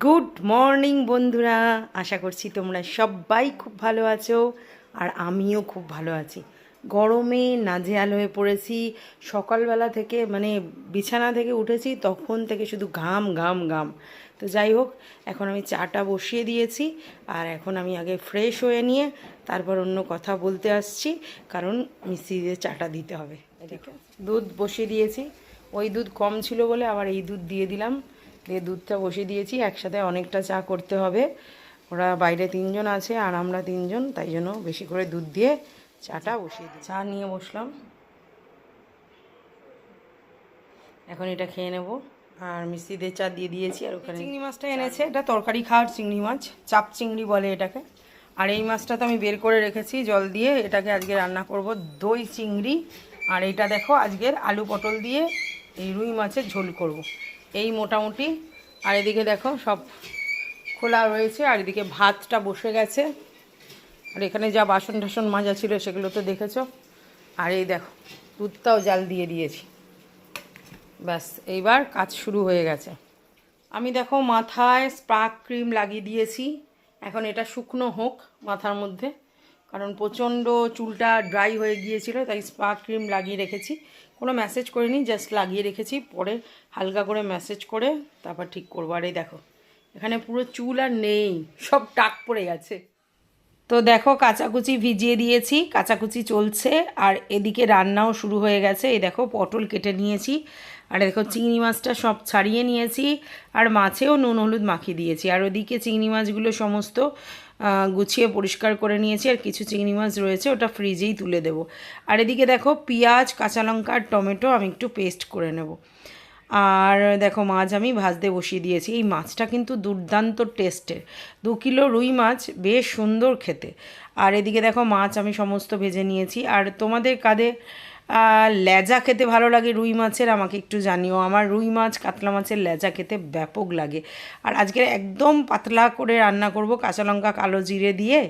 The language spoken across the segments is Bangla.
গুড মর্নিং বন্ধুরা। আশা করছি তোমরা সবাই খুব ভালো আছো আর আমিও খুব ভালো আছি। গরমে নাজেহাল হয়ে পড়েছি। সকালবেলা থেকে মানে বিছানা থেকে উঠেছি তখন থেকে শুধু ঘাম ঘাম ঘাম। তো যাই হোক এখন আমি চাটা বসিয়ে দিয়েছি আর এখন আমি আগে ফ্রেশ হয়ে নিয়ে তারপর অন্য কথা বলতে আসছি কারণ মিস্ত্রিদের চাটা দিতে হবে। দুধ বসিয়ে দিয়েছি। ওই দুধ কম ছিল বলে আবার এই দুধ দিয়ে দিলাম। দিয়ে দুধটা বসিয়ে দিয়েছি একসাথে অনেকটা চা করতে হবে। ওরা বাইরে তিনজন আছে আর আমরা তিনজন তাই জন্য বেশি করে দুধ দিয়ে চাটা বসিয়ে দিই চা নিয়ে বসলাম। এখন এটা খেয়ে নেব। আর মিস্ত্রিদের চা দিয়ে দিয়েছি আর ওখানে চিংড়ি মাছটা এনেছে এটা তরকারি খাওয়ার চিংড়ি মাছ চাপ চিংড়ি বলে এটাকে। আর এই মাছটা তো আমি বের করে রেখেছি জল দিয়ে এটাকে আজকে রান্না করব দই চিংড়ি। আর এটা দেখো আজকের আলু পটল দিয়ে এই রুই মাছের ঝোল করব। এই মোটামুটি। আর এদিকে দেখো সব খোলা রয়েছে, আর এদিকে ভাতটা বসে গেছে। আর এখানে যা বাসন টাসন মাজা ছিল সেগুলো তো দেখেছ। আর এই দেখো, দুধটাও জাল দিয়ে দিয়েছি। ব্যাস, এইবার কাজ শুরু হয়ে গেছে। আমি দেখো মাথায় স্পার্ক ক্রিম লাগিয়ে দিয়েছি। এখন এটা শুকনো হোক মাথার মধ্যে। কারণ প্রচণ্ড চুলটা ড্রাই হয়ে গিয়েছিল, তাই স্পা ক্রিম লাগিয়ে রেখেছি। কোনো ম্যাসেজ করিনি জাস্ট লাগিয়ে রেখেছি। পরে হালকা করে ম্যাসেজ করে তারপর ঠিক করব। আর এই দেখো, এখানে পুরো চুল আর নেই, সব টাক পড়ে গেছে। তো দেখো কাঁচাকুচি ভিজিয়ে দিয়েছি, কাঁচাকুচি চলছে, আর এদিকে রান্নাও শুরু হয়ে গেছে। এই দেখো পটল কেটে নিয়েছি, আর দেখো চিংড়ি মাছটা সব ছাড়িয়ে নিয়েছি, আর মাছেও নুন হলুদ মাখিয়ে দিয়েছি। আর ওদিকে চিংড়ি মাছগুলো সমস্ত গুছিয়ে পরিষ্কার করে নিয়েছি, আর কিছু চিংড়ি মাছ রয়েছে, ওটা ফ্রিজেই তুলে দেবো। আর এদিকে দেখো পেঁয়াজ, কাঁচা লঙ্কা, আর টমেটো আমি একটু পেস্ট করে নেব। আর দেখো মাছ আমি ভাজতে বসিয়ে দিয়েছি। এই মাছটা কিন্তু দুর্দান্ত টেস্টের দু কিলো রুই মাছ, বেশ সুন্দর খেতে। আর এদিকে দেখো মাছ আমি সমস্ত ভেজে নিয়েছি। আর তোমাদের কাদের লেজা খেতে ভালো লাগে রুই মাছের আমাকে একটু জানিও। আমার রুই মাছ, কাতলা মাছের লেজা খেতে ব্যাপক লাগে। আর আজকে একদম পাতলা করে রান্না করব কাঁচা লঙ্কা, কালো জিরে দিয়ে।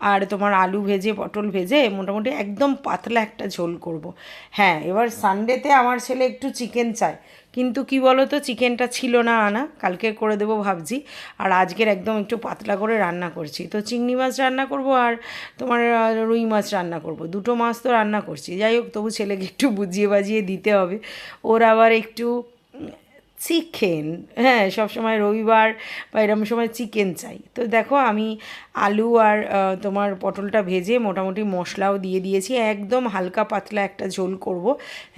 আর তোমার আলু ভেজে, পটল ভেজে মোটামুটি একদম পাতলা একটা ঝোল করব। হ্যাঁ এবার সানডেতে আমার ছেলে একটু চিকেন চায়। কিন্তু কি বলো তো চিকেনটা ছিল না আনা, কালকে করে দেবো ভাবছি। আর আজকের একদম একটু পাতলা করে রান্না করছি। তো চিংড়ি মাছ রান্না করব আর তোমার রুই মাছ রান্না করব। দুটো মাছ তো রান্না করছি। যাই হোক, তবু ছেলেকে একটু বুঝিয়ে বাজিয়ে দিতে হবে। ওর আবার একটু চিকেন হ্যাঁ সবসময় রবিবার বা এরকম সময় চিকেন চাই। তো দেখো আমি আলু আর তোমার পটলটা ভেজে মোটামুটি মশলাও দিয়ে দিয়েছি। একদম হালকা পাতলা একটা ঝোল করব।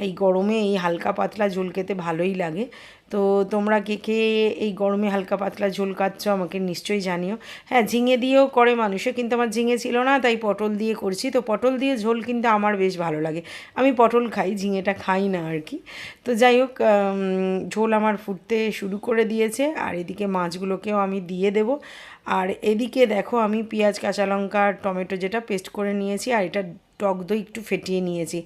এই গরমে এই হালকা পাতলা ঝোল খেতে ভালোই লাগে। তো তোমরা কে কে এই গরমে হালকা পাতলা ঝোল খাচ্ছ আমাকে নিশ্চয়ই জানিও। হ্যাঁ ঝিঙে দিয়েও করে মানুষে, কিন্তু আমার ঝিঙে ছিল না, তাই পটল দিয়ে করছি। তো পটল দিয়ে ঝোল কিন্তু আমার বেশ ভালো লাগে। আমি পটল খাই, ঝিঙেটা খাই না আর কি। তো যাই হোক ঝোল আমার ফুটতে শুরু করে দিয়েছে। আর এদিকে মাছগুলোকেও আমি দিয়ে দেব। আর এদিকে দেখো, আমি পেঁয়াজ, কাঁচা লঙ্কা, টমেটো যেটা পেস্ট করে নিয়েছি, আর এটা টক দই একটু ফেটিয়ে নিয়েছি।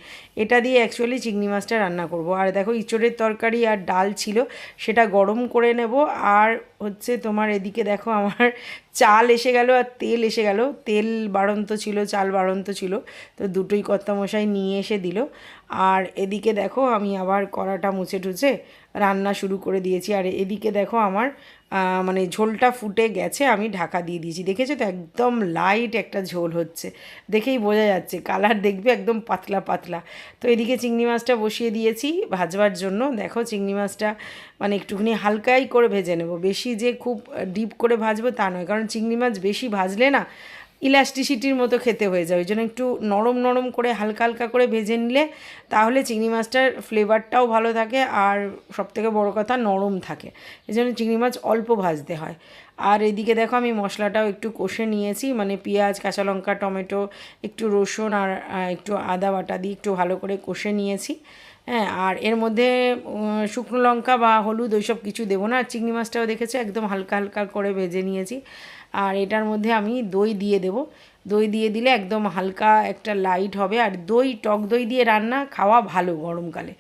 এটা দিয়ে অ্যাকচুয়ালি চিংড়ি মাছটা রান্না করব। আর দেখো ইঁচড়ের তরকারি আর ডাল ছিল, সেটা গরম করে নেব। আর হচ্ছে তোমার এদিকে দেখো আমার চাল এসে গেল আর তেল এসে গেল। তেল বাড়ন্ত ছিল, চাল বাড়ন্ত ছিল, তো দুটোই কর্তামশাই নিয়ে এসে দিল। আর এদিকে দেখো আমি আবার কড়াটা মুছে টুছে রান্না শুরু করে দিয়েছি। আর এদিকে দেখো আমার মানে ঝোলটা ফুটে গেছে, আমি ঢাকা দিয়ে দিয়েছি। দেখেছ তো, একদম লাইট একটা ঝোল হচ্ছে। দেখেই বোঝা যাচ্ছে কালার দেখবে একদম পাতলা পাতলা। তো এদিকে চিংড়ি মাছটা বসিয়ে দিয়েছি ভাজবার জন্য। দেখো চিংড়ি মাছটা মানে একটুখানি হালকাই করে ভেজে নেব। বেশি যে খুব ডিপ করে ভাজবো তা নয়, কারণ চিংড়ি মাছ বেশি ভাজলে না ইলাস্টিসিটির মতো খেতে হয়ে যায়, ওই জন্য একটু নরম নরম করে হালকা হালকা করে ভেজে নিলে তাহলে চিংড়ি মাছটার ফ্লেভারটাও ভালো থাকে আর সবথেকে বড় কথা নরম থাকে, এই জন্য চিংড়ি মাছ অল্প ভাজতে হয়। আর এদিকে দেখো আমি মশলাটাও একটু কষে নিয়েছি মানে পেঁয়াজ, কাঁচা লঙ্কা, টমেটো, একটু রসুন আর একটু আদা বাটা দিয়ে একটু ভালো করে কষে নিয়েছি। হ্যাঁ আর এর মধ্যে শুকনো লঙ্কা বা হলুদ ওইসব কিছু দেবো না। চিংড়ি মাছটাও দেখেছ? একদম হালকা হালকা করে ভেজে নিয়েছি। আর এটার মধ্যে আমি দই দিয়ে দেবো। দই দিয়ে দিলে একদম হালকা একটা লাইট হবে। আর দই, টক দই দিয়ে রান্না খাওয়া ভালো গরমকালে।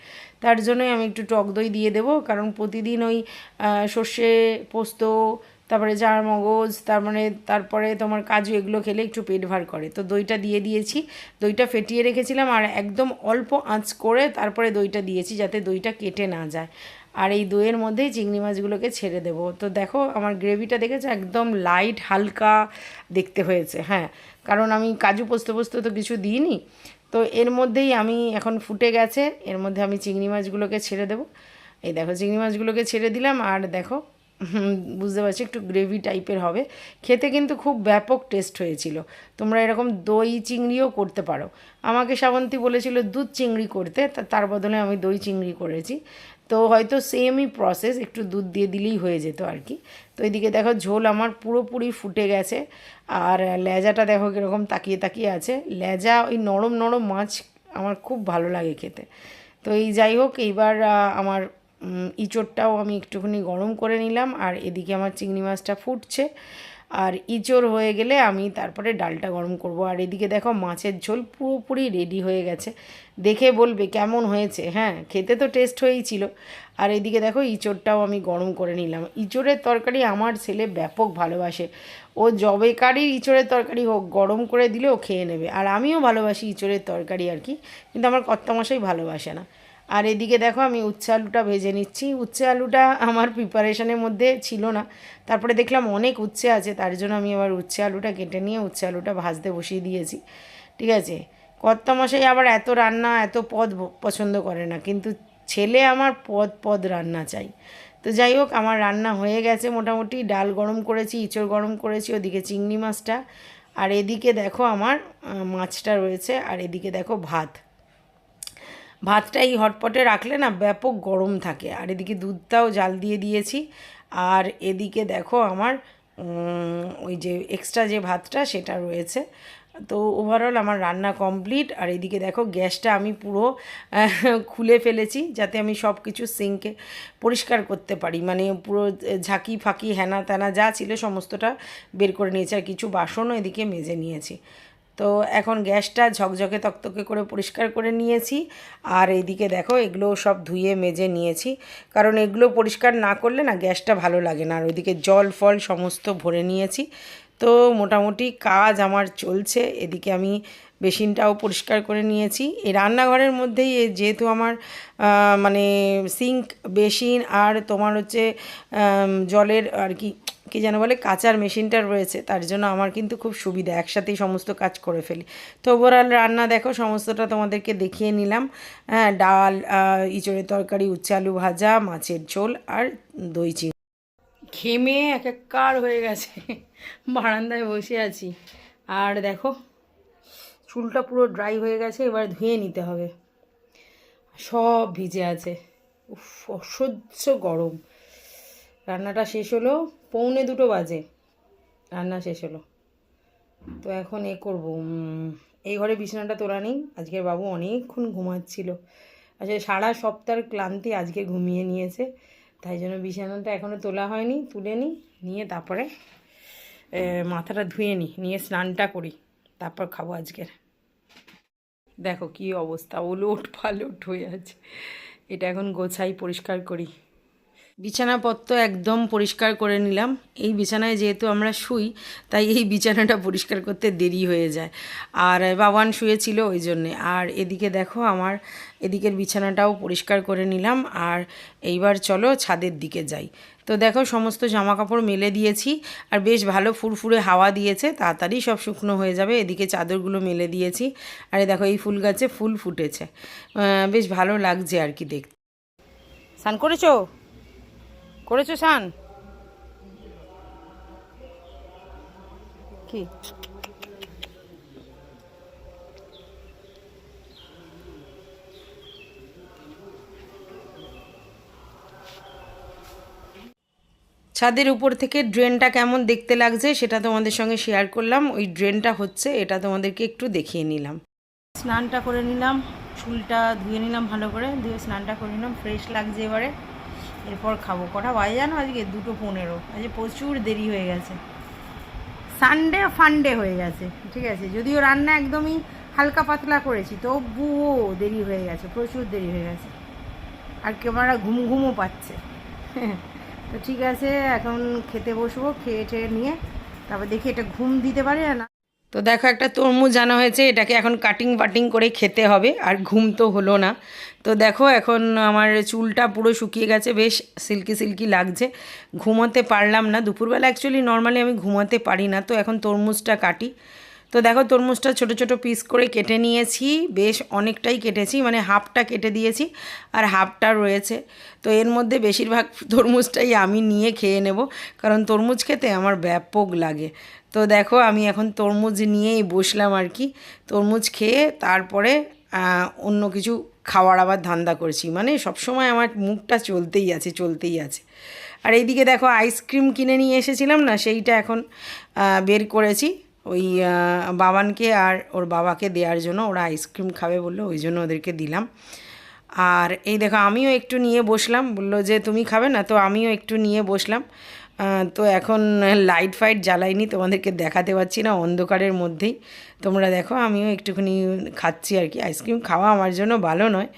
তার জন্যই আমি একটু টক দই দিয়ে দেবো। কারণ প্রতিদিন ওই সর্ষে পোস্ত তারপরে জার মগজ তার মানে তারপরে তোমার কাজু, এগুলো খেলে একটু পেট ভার করে। তো দইটা দিয়ে দিয়েছি। দইটা ফেটিয়ে রেখেছিলাম আর একদম অল্প আঁচ করে তারপরে দইটা দিয়েছি যাতে দইটা কেটে না যায়। আর এই দইয়ের মধ্যেই চিংড়ি মাছগুলোকে ছেড়ে দেবো। তো দেখো, আমার গ্রেভিটা দেখেছ? একদম লাইট হালকা দেখতে হয়েছে হ্যাঁ। কারণ আমি কাজু পোস্ত পোস্ত তো কিছু দিইনি। তো এর মধ্যেই আমি এখন ফুটে গেছে। এর মধ্যে আমি চিংড়ি মাছগুলোকে ছেড়ে দেবো। এই দেখো, চিংড়ি মাছগুলোকে ছেড়ে দিলাম। আর দেখো বুঝতে পারছি, একটু গ্রেভি টাইপের হবে। খেতে কিন্তু খুব ব্যাপক টেস্ট হয়েছিল। তোমরা এরকম দই চিংড়িও করতে পারো। আমাকে শ্রাবন্তী বলেছিল, দুধ চিংড়ি করতে। তার বদলে আমি দই চিংড়ি করেছি। তো হয়তো সেমই প্রসেস একটু দুধ দিয়ে দিলেই হয়ে যেত আর কি। তো এদিকে দেখো, ঝোল আমার পুরোপুরি ফুটে গেছে। আর লেজাটা দেখো কীরকম তাকিয়ে তাকিয়ে আছে। লেজা ওই নরম নরম মাছ আমার খুব ভালো লাগে খেতে। তো এই যাই হোক, এইবার আমার ইঁচড়টাও আমি একটুখানি গরম করে নিলাম, আর এদিকে আমার চিংড়ি মাছটা ফুটছে। আর ইঁচড় হয়ে গেলে আমি তারপরে ডালটা গরম করব। আর এদিকে দেখো মাছের ঝোল পুরোপুরি রেডি হয়ে গেছে। দেখে বলবে কেমন হয়েছে? হ্যাঁ খেতে তো টেস্ট হয়েই ছিল। আর এদিকে দেখো ইঁচড়টাও আমি গরম করে নিলাম। ইঁচড়ের তরকারি আমার ছেলে ব্যাপক ভালোবাসে। ও জবেকারই ইঁচড়ের তরকারি হোক, গরম করে দিলেও খেয়ে নেবে। আর আমিও ভালোবাসি ইঁচড়ের তরকারি আর কি, কিন্তু আমার কর্তামশাই ভালোবাসে না। আর এদিকে দেখো আমি উচ্ছে আলুটা ভেজে নিচ্ছি। উচ্ছে আলুটা আমার প্রিপারেশনের মধ্যে ছিল না। তারপরে দেখলাম অনেক উচ্ছে আছে, তার জন্য আমি আবার উচ্ছে আলুটা কেটে নিয়ে উচ্ছে আলুটা ভাজতে বসিয়ে দিয়েছি। ঠিক আছে? কর্তামশাই আবার এত রান্না, এত পদ পছন্দ করে না, কিন্তু ছেলে আমার পদ পদ রান্না চাই। তো যাই হোক, আমার রান্না হয়ে গেছে মোটামুটি। ডাল গরম করেছি, ইঁচড় গরম করেছি, ওদিকে চিংড়ি মাছটা। আর এদিকে দেখো আমার মাছটা রয়েছে, আর এদিকে দেখো ভাত। ভাতটা এই হটপটে রাখলে না ব্যাপক গরম থাকে। আর এদিকে দুধটাও জাল দিয়ে দিয়েছি। আর এদিকে দেখো আমার ওই যে এক্সট্রা যে ভাতটা সেটা রয়েছে। তো ওভারঅল আমার রান্না কমপ্লিট আর এদিকে দেখো গ্যাসটা আমি পুরো খুলে ফেলেছি যাতে আমি সব কিছু সিঙ্কে পরিষ্কার করতে পারি। মানে পুরো ঝাঁকি ফাঁকি হ্যানা ত্যানা যা ছিল সমস্তটা বের করে নিয়েছি। আর কিছু বাসনও এদিকে মেজে নিয়েছি। তো এখন গ্যাসটা ঝকঝকে তকতকে করে পরিষ্কার করে নিয়েছি। আর এদিকে দেখো, এগুলো সব ধুয়ে মেজে নিয়েছি। কারণ এগুলো পরিষ্কার না করলে না গ্যাসটা ভালো লাগে না। আর ওইদিকে জল, ফল সমস্ত ভরে নিয়েছি। তো মোটামুটি কাজ আমার চলছে। এদিকে আমি বেসিনটাও পরিষ্কার করে নিয়েছি। এই রান্নাঘরের মধ্যেই যেহেতু আমার মানে সিঙ্ক, বেসিন আর তোমার হচ্ছে জলের আর কি কি যেন বলে কাচার মেশিনটা রয়েছে, তার জন্য আমার কিন্তু খুব সুবিধা, একসাথেই সমস্ত কাজ করে ফেলি। তো ওভারঅল রান্না দেখো, সমস্তটা তোমাদেরকে দেখিয়ে নিলাম। হ্যাঁ ডাল ইঁচড়ের তরকারি, উচ্ছে আলু ভাজা, মাছের ঝোল আর দই চিনি। ঘেমে এক একার হয়ে গেছে, বারান্দায় বসে আছি। আর দেখো, চুলটা পুরো ড্রাই হয়ে গেছে, এবার ধুয়ে নিতে হবে। সব ভিজে আছে। উফ, অসহ্য গরম। রান্নাটা শেষ হলো, পৌনে দুটো বাজে। রান্না শেষ হলো। তো এখন এ করব এই ঘরে বিছানাটা তোলা নেই, আজকের বাবু অনেকক্ষণ ঘুমাচ্ছিল। আসলে সারা সপ্তাহের ক্লান্তি আজকে ঘুমিয়ে নিয়েছে, তাই জন্য বিছানাটা এখনও তোলা হয়নি, তুলে নিই নিয়ে তারপরে মাথাটা ধুয়ে নিই নিয়ে স্নানটা করি, তারপর খাব আজকের। দেখো কি অবস্থা, ওলোট পালোট হয়ে আছে। এটা এখন গোছাই পরিষ্কার করি। বিছানাপত্র একদম পরিষ্কার করে নিলাম। এই বিছানায় যেহেতু আমরা শুই, তাই এই বিছানাটা পরিষ্কার করতে দেরি হয়ে যায়। আর বাবান শুয়েছিল ওই জন্যে। আর এদিকে দেখো আমার, এদিকের বিছানাটাও পরিষ্কার করে নিলাম। আর এইবার চলো ছাদের দিকে যাই। তো দেখো সমস্ত জামা কাপড় মেলে দিয়েছি। আর বেশ ভালো ফুরফুরে হাওয়া দিয়েছে। তাড়াতাড়ি সব শুকনো হয়ে যাবে। এদিকে চাদরগুলো মেলে দিয়েছি। আর দেখো এই ফুল গাছে ফুল ফুটেছে। বেশ ভালো লাগছে আর কি দেখতে। স্নান করেছ? করেছ সান কি? ছাদের উপর থেকে ড্রেনটা কেমন দেখতে লাগছে সেটা তোমাদের সঙ্গে শেয়ার করলাম। ওই ড্রেনটা হচ্ছে এটা তোমাদেরকে একটু দেখিয়ে নিলাম। স্নানটা করে নিলাম চুলটা ধুয়ে নিলাম ভালো করে ধুয়ে স্নানটা করে নিলাম ফ্রেশ লাগছে এবারে। এরপর খাব। কটা বাজে জানো আজকে? দুটো পনেরো। আজকে প্রচুর দেরি হয়ে গেছে। সানডে ফান্ডে হয়ে গেছে, ঠিক আছে? যদিও রান্না একদমই হালকা পাতলা করেছি তো তবুও দেরি হয়ে গেছে, প্রচুর দেরি হয়ে গেছে। আর ক্যামেরা ঘুম ঘুমও পাচ্ছে। তো ঠিক আছে, এখন খেতে বসবো, খেয়ে নিয়ে, তারপর দেখি এটা ঘুম দিতে পারে না। তো দেখো একটা তরমুজ আনা হয়েছে, এটাকে এখন কাটিং বাটিং করে খেতে হবে, আর ঘুম তো হলো না। তো দেখো এখন আমার চুলটা পুরো শুকিয়ে গেছে, বেশ সিল্কি সিল্কি লাগছে। ঘুমোতে পারলাম না, দুপুরবেলা অ্যাকচুয়ালি নর্মালি আমি ঘুমাতে পারি না, তো এখন তরমুজটা কাটি। তো দেখো তরমুজটা ছোট ছোট পিস করে কেটে নিয়েছি, বেশ অনেকটাই কেটেছি মানে হাফটা কেটে দিয়েছি, আর হাফটা রয়েছে। তো এর মধ্যে বেশিরভাগ তরমুজটাই আমি নিয়ে খেয়ে নেব, কারণ তরমুজ খেতে আমার ব্যাপক লাগে। তো দেখো, আমি এখন তরমুজ নিয়েই বসলাম আর কি। তরমুজ খেয়ে তারপরে অন্য কিছু খাওয়ার আবার ধান্দা করছি। মানে সবসময় আমার মুখটা চলতেই আছে চলতেই আছে। আর এইদিকে দেখো আইসক্রিম কিনে নিয়ে এসেছিলাম না, সেইটা এখন বের করেছি। ওই বাবানকে আর ওর বাবাকে দেওয়ার জন্য ওরা আইসক্রিম খাবে বলল, ওই জন্য ওদেরকে দিলাম। আর এই দেখো, আমিও একটু নিয়ে বসলাম। বলল যে, তুমি খাবে না? তো আমিও একটু নিয়ে বসলাম। তো এখন লাইট ফাইট জ্বালাইনি, তোমাদেরকে দেখাতে পারছি না, অন্ধকারের মধ্যেই। তোমরা দেখো, আমিও একটুখানি খাচ্ছি আর কি। আইসক্রিম খাওয়া আমার জন্য ভালো নয়,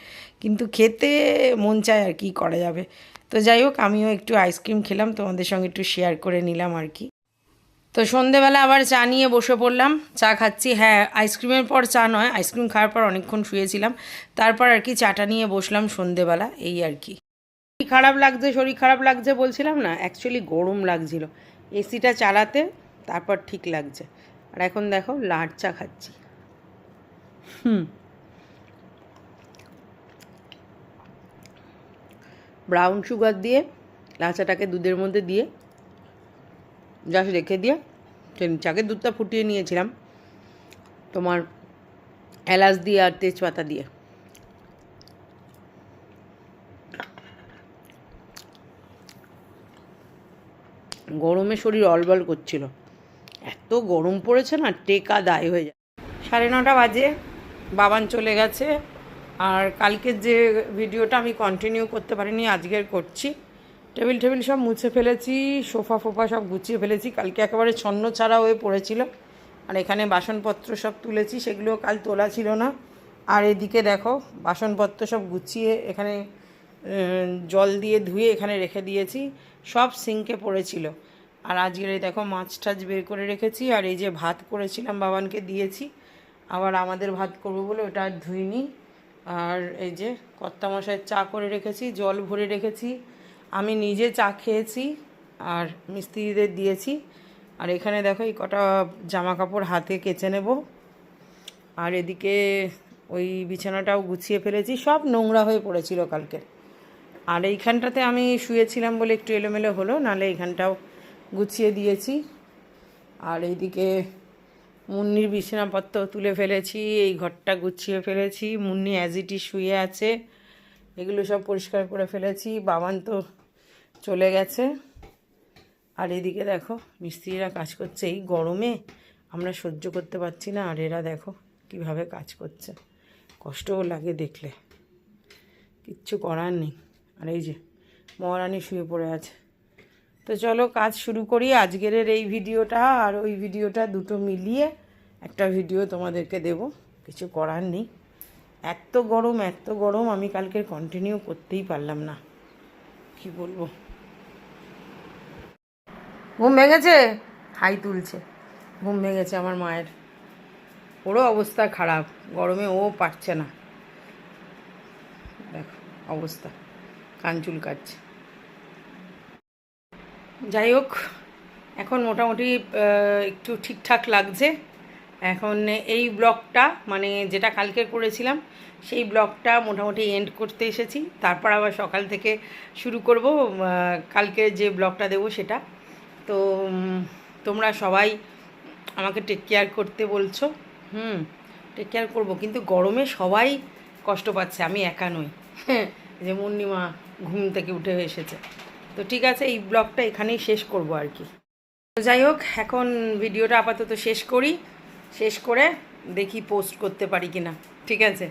কিন্তু খেতে মন চায় আর কি করা যাবে। তো যাই হোক, আমিও একটু আইসক্রিম খেলাম, তোমাদের সঙ্গে একটু শেয়ার করে নিলাম আর কি। তো সন্ধেবেলা আবার চা নিয়ে বসে পড়লাম। চা খাচ্ছি হ্যাঁ আইসক্রিমের পর চা নয় আইসক্রিম খাওয়ার পর অনেকক্ষণ শুয়েছিলাম। তারপর আর কি চাটা নিয়ে বসলাম সন্ধেবেলা, এই আর কি। খারাপ লাগছে, শরীর খারাপ লাগছে বলছিলাম না অ্যাকচুয়ালি গরম লাগছিল। এসিটা চালাতে, তারপর ঠিক লাগছে। আর এখন দেখো, লাট চা খাচ্ছি। হুম। ব্রাউন সুগার দিয়ে, লাচাটাকে দুধের মধ্যে দিয়ে জাস্ট রেখে দিয়ে চাকে দুধটা ফুটিয়ে নিয়েছিলাম। তোমার এলাচ দিয়ে আর তেজপাতা দিয়ে। গরমে শরীর অলবল করছিল। এত গরম পড়েছে না, টেকা দায় হয়ে যায়। সাড়ে নটা বাজে, বাবান চলে গেছে। আর কালকের যে ভিডিওটা আমি কন্টিনিউ করতে পারিনি আজকের করছি। টেবিল টেবিল সব মুছে ফেলেছি, সোফা ফোফা সব গুছিয়ে ফেলেছি। কালকে একেবারে ছন্ন ছাড়া হয়ে পড়েছিল। আর এখানে বাসনপত্র সব তুলেছি সেগুলো কাল তোলা ছিল না। আর এদিকে দেখো, বাসনপত্র সব গুছিয়ে এখানে জল দিয়ে ধুয়ে এখানে রেখে দিয়েছি। সব সিঙ্কে পড়েছিল। আর আজকের এই দেখো মাছ টাছ বের করে রেখেছি, আর এই যে ভাত করেছিলাম বাবানকে দিয়েছি। আবার আমাদের ভাত করব বলে ওটা আর ধুইনি। আর এই যে কর্তা মশাই চা করে রেখেছি, জল ভরে রেখেছি। আমি নিজে চা খেয়েছি আর মিস্ত্রিদের দিয়েছি। আর এখানে দেখো এই কটা জামা কাপড় হাতে কেচে নেব। আর এদিকে ওই বিছানাটাও গুছিয়ে ফেলেছি, সব নোংরা হয়ে পড়েছিল কালকে আর এইখানটাতে আমি শুয়েছিলাম বলে একটু এলোমেলো হলো নাহলে এইখানটাও গুছিয়ে দিয়েছি। আর এইদিকে মুন্নির বিছানাপত্র তুলে ফেলেছি, এই ঘরটা গুছিয়ে ফেলেছি, মুন্নি অ্যাজিটি শুয়ে আছে, এগুলো সব পরিষ্কার করে ফেলেছি, বাবান তো চলে গেছে। আর এদিকে দেখো, মিস্ত্রিরা কাজ করছে, এই গরমে আমরা সহ্য করতে পারছি না, আর এরা দেখো কীভাবে কাজ করছে, কষ্টও লাগে দেখলে, কিচ্ছু করার নেই। আর এই যে মহারানী শুয়ে পড়ে আছে। তো চলো কাজ শুরু করি। আজকের এই ভিডিওটা আর ওই ভিডিওটা দুটো মিলিয়ে একটা ভিডিও তোমাদেরকে দেব। কিছু করার নেই। এত গরম এত গরম, আমি কালকে কন্টিনিউ করতেই পারলাম না। কি বলব? ঘুম ভেঙেছে? হাই তুলছে। ঘুম ভেঙেছে আমার মায়ের। ওরও অবস্থা খারাপ। গরমে ও পারছে না। দেখো, অবস্থা। কাঞ্চুল কাটছে যাই হোক, এখন মোটামুটি একটু ঠিকঠাক লাগছে। এখন এই ব্লগটা মানে যেটা কালকে করেছিলাম, সেই ব্লগটা মোটামুটি এন্ড করতে এসেছি। তারপর আবার সকাল থেকে শুরু করব কালকে যে ব্লগটা দেবো সেটা। তো তোমরা সবাই আমাকে টেক কেয়ার করতে বলছো। হুম টেক কেয়ার করব, কিন্তু গরমে সবাই কষ্ট পাচ্ছে, আমি একা নই। যে মুন্নিমা ঘুম থেকে উঠে এসেছে। তো ঠিক আছে, এই ব্লগটা এখানেই শেষ করব আর কি। তো যাই হোক, এখন ভিডিওটা আপাতত শেষ করি। শেষ করে দেখি পোস্ট করতে পারি কিনা। ঠিক আছে?